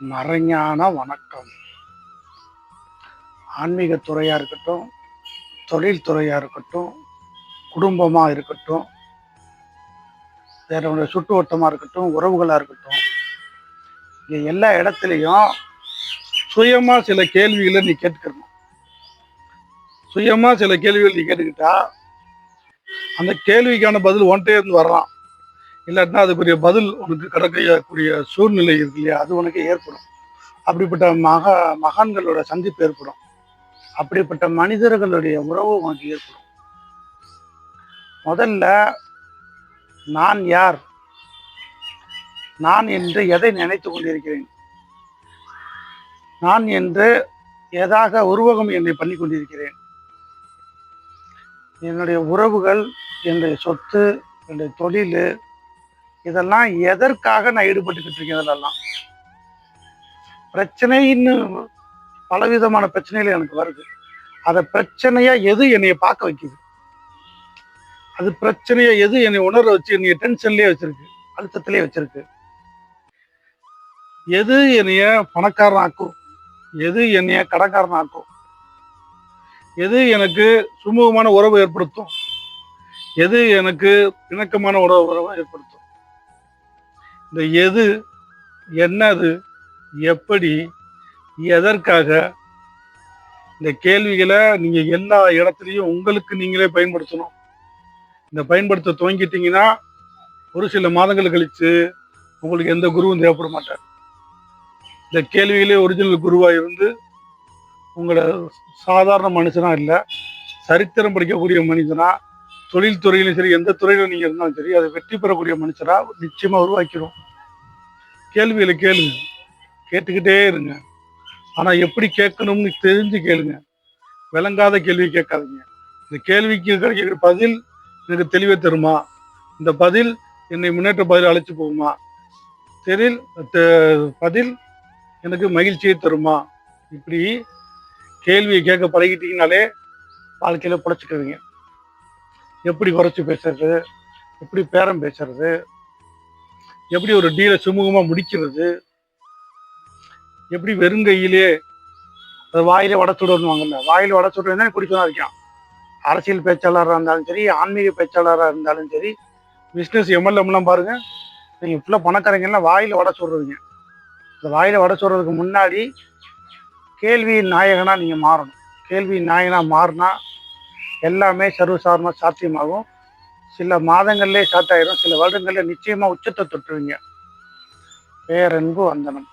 மறைஞான வணக்கம். ஆன்மீக துறையாக இருக்கட்டும் தொழில் துறையாக இருக்கட்டும் குடும்பமாக இருக்கட்டும் வேற ஒரு சுட்டு வட்டமாக இருக்கட்டும் உறவுகளாக இருக்கட்டும் இங்கே எல்லா இடத்துலையும் சுயமாக சில கேள்விகளை நீ கேட்டுக்கணும். சுயமாக சில கேள்விகள் நீ கேட்டுக்கிட்டா அந்த கேள்விக்கான பதில் ஒன்ட்டே இருந்து வரலாம். இல்லாட்டினா அதுக்குரிய பதில் உனக்கு கிடைக்கக்கூடிய சூழ்நிலை இருக்கு இல்லையா? அது உனக்கு ஏற்படும். அப்படிப்பட்ட மக மகான்களோட சந்திப்பு ஏற்படும். அப்படிப்பட்ட மனிதர்களுடைய உறவு உனக்கு ஏற்படும். முதல்ல நான் யார்? நான் என்று எதை நினைத்து கொண்டிருக்கிறேன்? நான் என்று எதாக உருவகம் என்னை பண்ணி கொண்டிருக்கிறேன்? என்னுடைய உறவுகள் என்னுடைய சொத்து என்னுடைய தொழில் இதெல்லாம் எதற்காக நான் ஈடுபட்டுக்கிட்டு இருக்கேன் இதெல்லாம்? பிரச்சனைன்னு பலவிதமான பிரச்சனைகள் எனக்கு வருது. அதை பிரச்சனையா எது என்னைய பார்க்க வைக்குது? அது பிரச்சனையா எது என்னை உணர வச்சு என்னைய டென்ஷன்லயே வச்சிருக்கு அழுத்தத்திலே வச்சிருக்கு? எது என்னைய பணக்காரன் ஆக்கும் எது என்னைய கடன்காரன் ஆக்கும் எது எனக்கு சுமூகமான உறவு ஏற்படுத்தும்? எது எனக்கு இணக்கமான உறவு உறவை ஏற்படுத்தும்? இந்த எது என்னது எப்படி எதற்காக? இந்த கேள்விகளை நீங்க எல்லா இடத்துலையும் உங்களுக்கு நீங்களே பயன்படுத்தணும். இந்த பயன்படுத்த துவங்கிட்டீங்கன்னா ஒரு சில மாதங்கள் கழிச்சு உங்களுக்கு எந்த குருவும் தேவைப்பட மாட்டார். இந்த கேள்விகளே ஒரிஜினல் குருவா இருந்து உங்களை சாதாரண மனுஷனா இல்லை சரித்திரம் படிக்கக்கூடிய மனிதனா தொழில் துறையிலும் சரி எந்த துறையிலும் நீங்க இருந்தாலும் சரி அதை வெற்றி பெறக்கூடிய மனுஷரா நிச்சயமா உருவாக்கிடும் கேள்விகளை கேளுங்க. கேட்டுக்கிட்டே இருங்க. ஆனா எப்படி கேட்கணும்னு தெரிஞ்சு கேளுங்க. விளங்காத கேள்வி கேட்காதீங்க. இந்த கேள்விக்கு கிடைக்கிற பதில் எனக்கு தெளிவை தருமா? இந்த பதில் என்னை முன்னேற்ற பதில் அழைச்சு போகுமா? தெரில் பதில் எனக்கு மகிழ்ச்சியை தருமா? இப்படி கேள்வியை கேட்க பழகிட்டீங்கனாலே வாழ்க்கையில பிழைச்சிக்குவீங்க எப்படி குறைச்சி பேசுறது? எப்படி பேரம் பேசுறது? எப்படி ஒரு டீலை சுமூகமாக முடிக்கிறது? எப்படி வெறுங்கையிலே அது வாயில வடச்சுடுவாங்கல்ல வாயில வடச்சுடுறது தான் இருக்கான் அரசியல் பேச்சாளராக இருந்தாலும் சரி ஆன்மீக பேச்சாளராக இருந்தாலும் சரி பிஸ்னஸ் எம்எல்எம்லாம் பாருங்க. நீங்கள் ஃபுல்லாக பணக்காரங்கெல்லாம் வாயில வடை சொல்றீங்க இந்த வாயில வடை சொல்றதுக்கு முன்னாடி கேள்வியின் நாயகனாக நீங்கள் மாறணும். கேள்வியின் நாயகனாக மாறினா எல்லாமே சர்வசாதாரணமாக சாத்தியமாகும். சில மாதங்கள்லேயே ஸ்டார்ட் ஆயிரும். சில வருடங்கள்ல நிச்சயமா உச்சத்தை தொட்டுருவீங்க. பேரன்பு வந்தனம்.